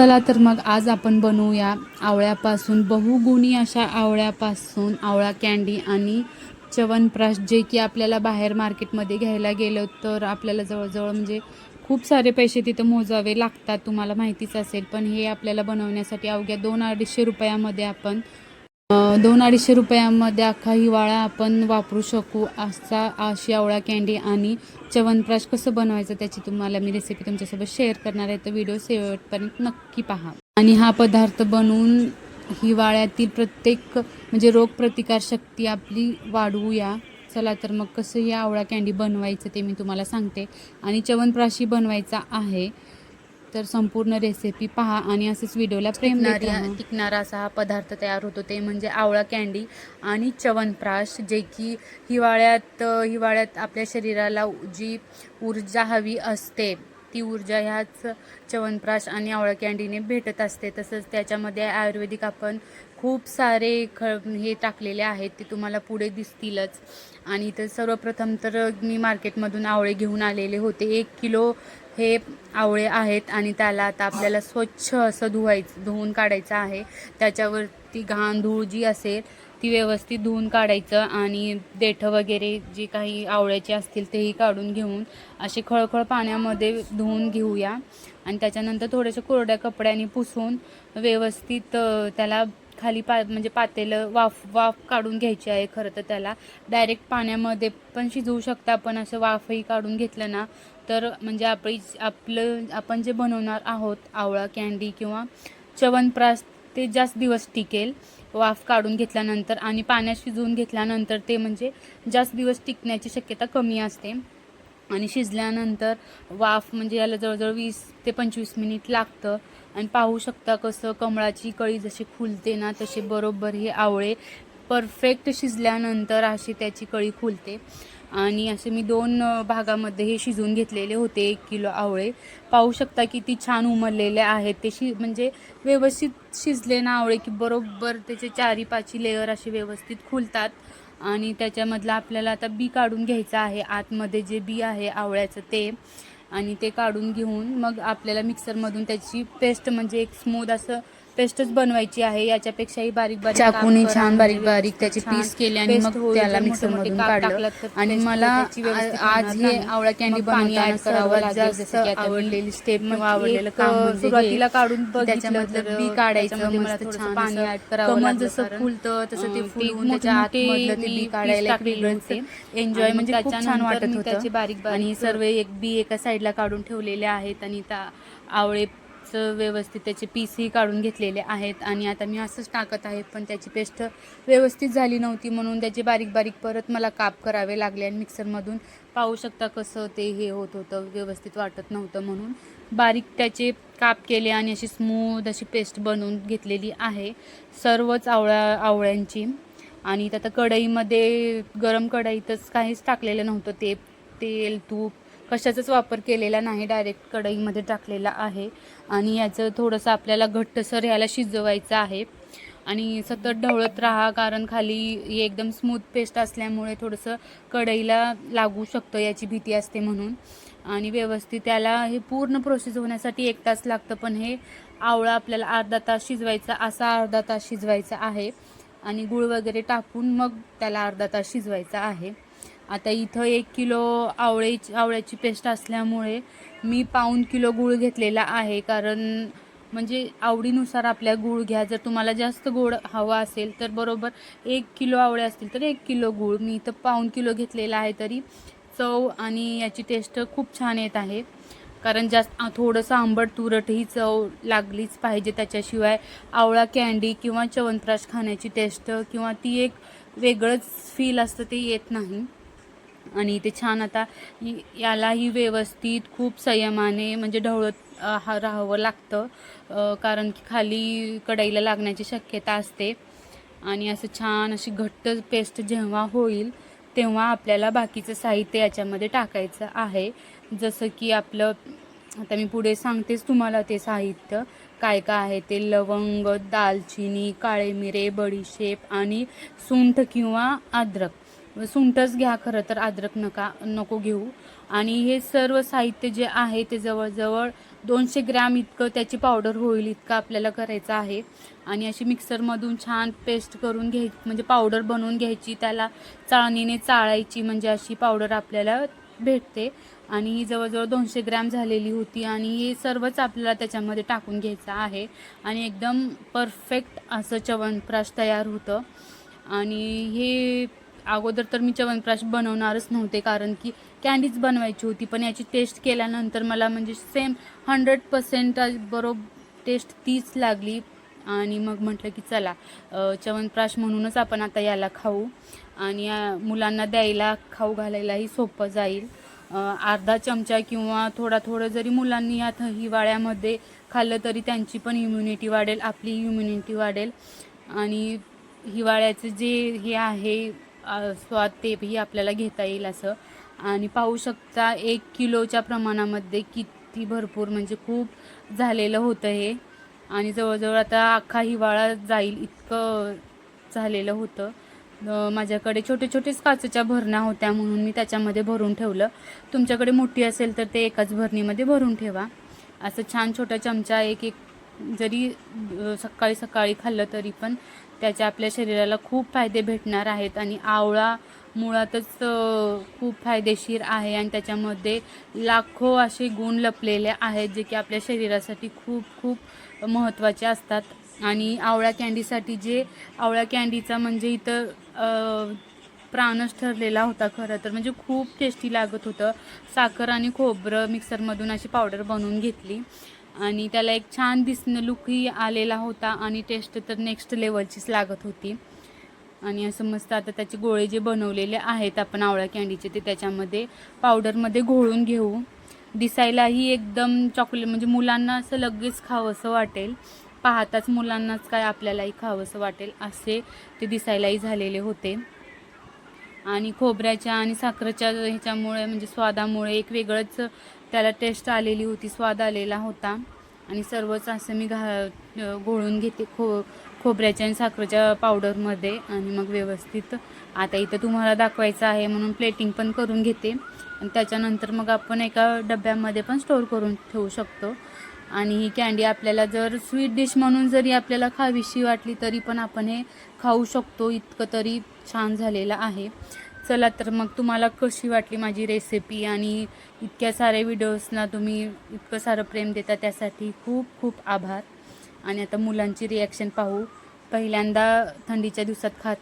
चला तर मग आज आपण बनवूया आवळ्यापासून बहुगुणी अशा आवळ्यापासून आवळा कॅन्डी आणि च्यवनप्राश जे की आपल्याला बाहेर मार्केटमध्ये घ्यायला गेलं तर आपल्याला जवळजवळ म्हणजे खूप सारे पैसे तिथं मोजावे लागतात तुम्हाला माहितीच असेल. पण हे आपल्याला बनवण्यासाठी अवघ्या दोन अडीचशे रुपयामध्ये आपण दोन अडीचशे रुपयामध्ये अख्खा हिवाळा आपण वापरू शकू असा अशी आवळा कॅन्डी आणि च्यवनप्राश कसं बनवायचं त्याची तुम्हाला मी रेसिपी तुमच्यासोबत शेअर करणार आहे. तर व्हिडिओ शेवटपर्यंत नक्की पहा. आणि हा पदार्थ बनवून हिवाळ्यातील प्रत्येक म्हणजे रोगप्रतिकारशक्ती आपली वाढवूया. चला तर मग कसं ही आवळा कॅन्डी बनवायचं ते मी तुम्हाला सांगते. आणि च्यवनप्राशी बनवायचा आहे. तर संपूर्ण रेसिपी पहा आणि असंच व्हिडिओला प्रेम टिकणारी असा हा पदार्थ तयार होतो. ते म्हणजे आवळा कॅन्डी आणि च्यवनप्राश जे की हिवाळ्यात हिवाळ्यात आपल्या शरीराला जी ऊर्जा हवी असते ती ऊर्जा ह्याच च्यवनप्राश आणि आवळा कॅन्डीने भेटत असते. तसंच त्याच्यामध्ये आयुर्वेदिक आपण खूप सारे ख हे टाकलेले आहेत ते तुम्हाला पुढे दिसतीलच. आणि तर सर्वप्रथम तर मी मार्केटमधून आवळे घेऊन आलेले होते. एक किलो हे आवळे आहेत आणि त्याला आता आपल्याला स्वच्छ असं धुवायचं धुवून काढायचं आहे. त्याच्यावरती घाण धूळ जी असेल ती व्यवस्थित धुवून काढायचं आणि देठं वगैरे जे काही आवळ्याचे असतील तेही काढून घेऊन असे खळखळ पाण्यामध्ये धुवून घेऊया. आणि त्याच्यानंतर थोड्याशा कोरड्या कपड्याने पुसून व्यवस्थित त्याला खाली पा म्हणजे पातेलं वाफ वाफ काढून घ्यायची आहे खरं तर त्याला. डायरेक्ट पाण्यामध्ये पण शिजवू शकता आपण असं वाफही काढून घेतलं ना तर म्हणजे आपली आपलं आपण जे बनवणार आहोत आवळा कॅन्डी किंवा च्यवनप्राश ते जास्त दिवस टिकेल. वाफ काढून घेतल्यानंतर आणि पाण्यात शिजवून घेतल्यानंतर ते म्हणजे जास्त दिवस टिकण्याची शक्यता कमी असते. आणि शिजल्यानंतर वाफ म्हणजे याला जवळजवळ वीस ते पंचवीस मिनिट लागतं. आणि पाहू शकता कसं कमळाची कळी जशी खुलते ना तसे बरोबर हे आवळे परफेक्ट शिजल्यानंतर अशी त्याची कळी खुलते. आणि असे मी दोन भागामध्ये हे शिजवून घेतलेले होते एक किलो आवळे. पाहू शकता की ती छान उमललेले आहेत. ते शि म्हणजे व्यवस्थित शिजले ना आवळे की बरोबर त्याचे चारी पाची लेअर असे व्यवस्थित खुलतात. आणि त्याच्यामधलं आपल्याला आता बी काढून घ्यायचं आहे. आतमध्ये जे बी आहे आवळ्याचं ते. आणि ते काढून घेऊन मग आपल्याला मिक्सरमधून त्याची पेस्ट म्हणजे एक स्मूद असं पेस्टच बनवायची आहे याच्यापेक्षाही बारीक बारीक चाकूने छान म्हणजे बारीक बारीक त्याचे पीस केले आणि मग. त्याला मोठे काप काढलं आणि मला आज हे. आवळा कॅन्डी बनवताना सर्वात जास्त आवडलेली स्टेप किंवा आवडलेलं काम म्हणजे. सुरुवातीला काढून त्याच्यामधलं बी काढायचं मला मस्त छान पाणी add करावं जसं फुलतं तसं ते फुलवून त्याच्या आतमधलं ते बी काढायला. एन्जॉय म्हणजे खूप छान वाटत होतं त्याचे बारीक आणि सर्व एक बी एका साईडला काढून ठेवलेले आहेत आणि त्या आवळेचं व्यवस्थित त्याचे पीसही काढून घेतलेले आहेत आणि आता मी असंच टाकत आहे पण त्याची पेस्ट व्यवस्थित झाली नव्हती म्हणून त्याचे बारीक बारीक परत मला काप करावे लागले आणि मिक्सरमधून पाहू शकता कसं ते हे होत होतं व्यवस्थित वाटत नव्हतं म्हणून बारीक त्याचे काप केले आणि अशी स्मूद अशी पेस्ट बनवून घेतलेली आहे. सर्वच आवळ्या आवळ्यांची. आणि आता कढईमध्ये गरम कढईतच काहीच टाकलेलं नव्हतं ते तेल तूप कशाचाच वापर केलेला नाही डायरेक्ट कढईमध्ये टाकलेला आहे. आणि याचं थोडंसं आपल्याला घट्टसर ह्याला शिजवायचं आहे. आणि सतत ढवळत राहा कारण खाली एकदम स्मूथ पेस्ट असल्यामुळे थोडंसं कढईला लागू शकतं याची भीती असते म्हणून. आणि व्यवस्थित त्याला हे पूर्ण प्रोसेस होण्यासाठी एक तास लागतं पण हे आवळा आपल्याला अर्धा तास शिजवायचा असा अर्धा तास शिजवायचा आहे. आणि गूळ वगैरे टाकून मग त्याला अर्धा तास शिजवायचा आहे. आता इथं एक किलो आवळे आवळ्याची पेस्ट असल्यामुळे मी पाऊण किलो गूळ घेतलेला आहे. कारण म्हणजे आवडीनुसार आपल्या गूळ घ्या. जर तुम्हाला जास्त गोड हवा असेल तर बरोबर एक किलो आवळे असतील तर एक किलो गूळ. मी इथं पाऊण किलो घेतलेला आहे तरी चव आणि याची टेस्ट खूप छान येत आहे. कारण जास्त थोडंसं आंबट तुरट ही चव लागलीच पाहिजे. त्याच्याशिवाय आवळा कॅन्डी किंवा च्यवनप्राश खाण्याची टेस्ट किंवा ती एक वेगळंच फील असतं ते येत नाही. आणि ते छान आता यालाही व्यवस्थित खूप संयमाने म्हणजे ढवळत हा राहावं लागतं. कारण की खाली कढईला लागण्याची शक्यता असते. आणि असं छान अशी घट्ट पेस्ट जेव्हा होईल तेव्हा आपल्याला बाकीचं साहित्य याच्यामध्ये टाकायचं आहे. जसं की आपलं आता मी पुढे सांगतेच तुम्हाला ते साहित्य. काय काय आहे ते लवंग दालचिनी काळे मिरे बडीशेप आणि सुंठ किंवा अद्रक. म्हणजे सुंठच घ्या खरं तर अद्रक नका नको घेऊ. आणि हे सर्व साहित्य जे आहे ते जवळजवळ दोनशे ग्रॅम इतकं त्याची पावडर होईल इतकं आपल्याला करायचं आहे. आणि अशी मिक्सरमधून छान पेस्ट करून घ्याय म्हणजे पावडर बनवून घ्यायची त्याला चाळणीने चाळायची म्हणजे अशी पावडर आपल्याला भेटते. आणि ही जवळजवळ दोनशे ग्रॅम झालेली होती आणि हे सर्वच आपल्याला त्याच्यामध्ये टाकून घ्यायचं आहे. आणि एकदम परफेक्ट असं च्यवनप्राश तयार होतं. आणि हे अगोदर तर मी च्यवनप्राश बनवणारच नव्हते कारण की कॅन्डीज बनवायची होती पण याची टेस्ट केल्यानंतर मला म्हणजे सेम हंड्रेड पर्सेंट बरोबर टेस्ट तीच लागली. आणि मग म्हटलं की चला च्यवनप्राश म्हणूनच आपण आता याला खाऊ. आणि मुलांना द्यायला खाऊ घालायलाही सोपं जाईल. अर्धा चमचा किंवा थोडा थोडं जरी मुलांनी यात हिवाळ्यामध्ये खाल्लं तरी त्यांची पण इम्युनिटी वाढेल आपली इम्युनिटी वाढेल. आणि हिवाळ्याचं जे हे आहे स्वाद तेही आपल्याला घेता येईल असं. आणि पाहू शकता एक किलोच्या प्रमाणामध्ये किती भरपूर म्हणजे खूप झालेलं होतं हे. आणि जवळजवळ आता अख्खा हिवाळा जाईल इतकं झालेलं होतं. माझ्याकडे छोटे छोटेच काचेच्या भरण्या होत्या म्हणून मी त्याच्यामध्ये भरून ठेवलं. तुमच्याकडे मोठी असेल तर ते एकाच भरणीमध्ये भरून ठेवा. असं छान छोटा चमचा एक एक जरी सकाळी सकाळी खाल्लं तरी पण त्याचे आपल्या शरीराला खूप फायदे भेटणार आहेत आणि आवळा मुळातच खूप फायदेशीर आहे आणि त्याच्यामध्ये लाखो असे गुण लपलेले आहेत जे की आपल्या शरीरासाठी खूप खूप महत्त्वाचे असतात. आणि आवळा कॅन्डीसाठी जे आवळा कॅन्डीचा म्हणजे इथं प्राणच ठरलेला होता खरं तर. म्हणजे खूप टेस्टी लागत होतं. साखर आणि खोबरं मिक्सरमधून अशी पावडर बनवून घेतली. आणि त्याला एक छान दिसणं लुकही आलेला होता आणि टेस्ट तर नेक्स्ट लेवलचीच लागत होती. आणि असं मस्त आता त्याचे गोळे जे बनवलेले आहेत आपण आवळा कॅन्डीचे ते त्याच्यामध्ये पावडरमध्ये घोळून घेऊ. दिसायलाही एकदम चॉकलेट म्हणजे मुलांना असं लगेच खावंसं वाटेल. पाहताच मुलांनाच काय आपल्यालाही खावंसं वाटेल असे ते दिसायलाही झालेले होते. आणि खोबऱ्याच्या आणि साखरेच्या ह्याच्यामुळे म्हणजे स्वादामुळे एक वेगळंच त्याला टेस्ट आलेली होती स्वाद आलेला होता. आणि सर्वच असं मी घा घोळून घेते खो खोबऱ्याच्या आणि साखरेच्या पावडरमध्ये आणि मग व्यवस्थित आता इथं तुम्हाला दाखवायचं आहे म्हणून प्लेटिंग पण करून घेते. आणि त्याच्यानंतर मग आपण एका डब्यामध्ये पण स्टोर करून ठेवू शकतो. आणि ही कॅन्डी आपल्याला जर स्वीट डिश म्हणून जरी आपल्याला खावीशी वाटली तरी पण आपण हे खाऊ शकतो. इतकं तरी छान झालेलं आहे. चला तर मग तुम्हाला कशी वाटली माझी रेसिपी आणि इतक्या साऱ्या व्हिडिओजना तुम्ही इतकं सारं प्रेम देता त्यासाठी खूप खूप आभार. आणि आता मुलांची रिॲक्शन पाहू. पहिल्यांदा थंडीच्या दिवसात खाता